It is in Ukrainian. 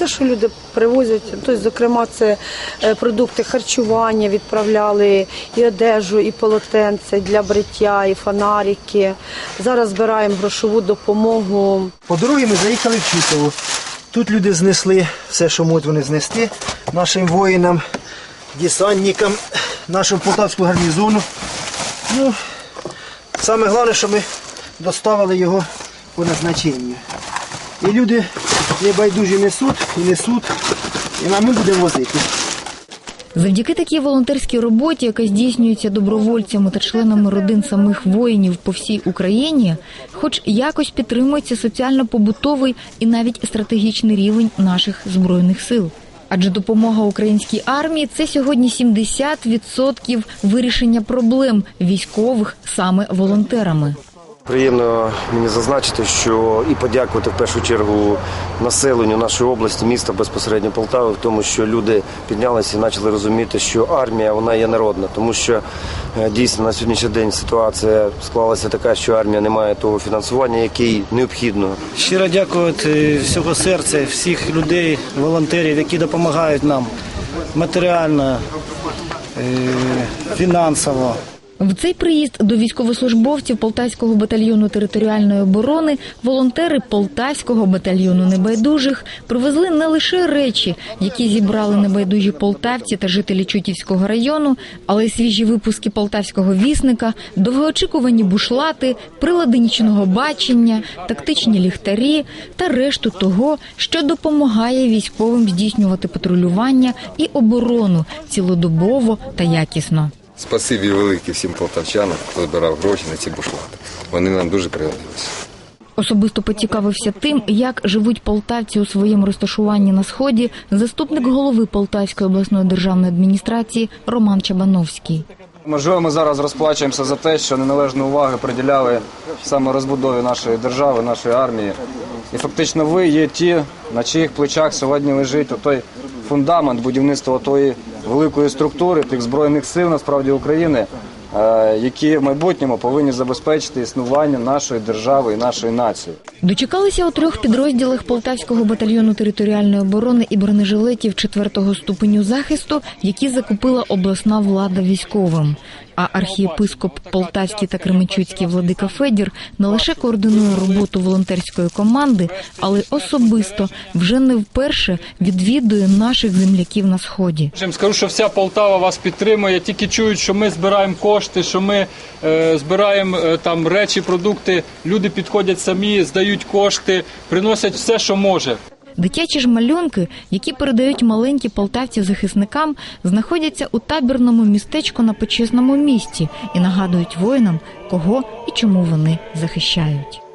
все, що люди привозять, тобто, зокрема, це е, продукти харчування відправляли, і одежу, і полотенце для бриття, і фонарики. Зараз збираємо грошову допомогу. По дорозі ми заїхали в Чутово. Тут люди знесли все, що можуть вони знести нашим воїнам, десантникам, нашому полтавському гарнізону. Ну, саме головне, що ми доставили його по назначенню. І люди небайдужі несуть і несуть, і нам ми будемо возити. Завдяки такій волонтерській роботі, яка здійснюється добровольцями та членами родин самих воїнів по всій Україні, хоч якось підтримується соціально-побутовий і навіть стратегічний рівень наших збройних сил. Адже допомога українській армії це сьогодні 70% вирішення проблем військових саме волонтерами. Приємно мені зазначити, що і подякувати в першу чергу населенню нашої області, міста безпосередньо Полтави, в тому, що люди піднялися і почали розуміти, що армія вона є народна, тому що е, дійсно на сьогоднішній день ситуація склалася така, що армія не має того фінансування, яке необхідно. Щиро дякувати всього серця, всіх людей, волонтерів, які допомагають нам матеріально, е, фінансово. В цей приїзд до військовослужбовців Полтавського батальйону територіальної оборони волонтери Полтавського батальйону небайдужих привезли не лише речі, які зібрали небайдужі полтавці та жителі Чутівського району, але й свіжі випуски полтавського вісника, довгоочікувані бушлати, прилади нічного бачення, тактичні ліхтарі та решту того, що допомагає військовим здійснювати патрулювання і оборону цілодобово та якісно. Спасибі велике всім полтавчанам, хто збирав гроші на ці бушлати. Вони нам дуже пригодилися. Особисто поцікавився тим, як живуть полтавці у своєму розташуванні на сході, заступник голови Полтавської обласної державної адміністрації Роман Чабановський. Можливо, ми зараз розплачуємося за те, що неналежну увагу приділяли саме розбудові нашої держави, нашої армії. І фактично ви є ті, на чиїх плечах сьогодні лежить той фундамент будівництва тої великої структури тих збройних сил насправді України, е, які в майбутньому повинні забезпечити існування нашої держави і нашої нації. Дочекалися у трьох підрозділах Полтавського батальйону територіальної оборони і бронежилетів четвертого ступеню захисту, які закупила обласна влада військовим. А архієпископ Полтавський та Кременчуцький владика Федір не лише координує роботу волонтерської команди, але й особисто вже не вперше відвідує наших земляків на сході. Їм скажу, що вся Полтава вас підтримує. Тільки чують, що ми збираємо кошти, що ми е, збираємо е, там речі, продукти. Люди підходять самі, здають кошти, приносять все, що може. Дитячі ж малюнки, які передають маленькі полтавці захисникам, знаходяться у табірному містечку на почесному місці і нагадують воїнам, кого і чому вони захищають.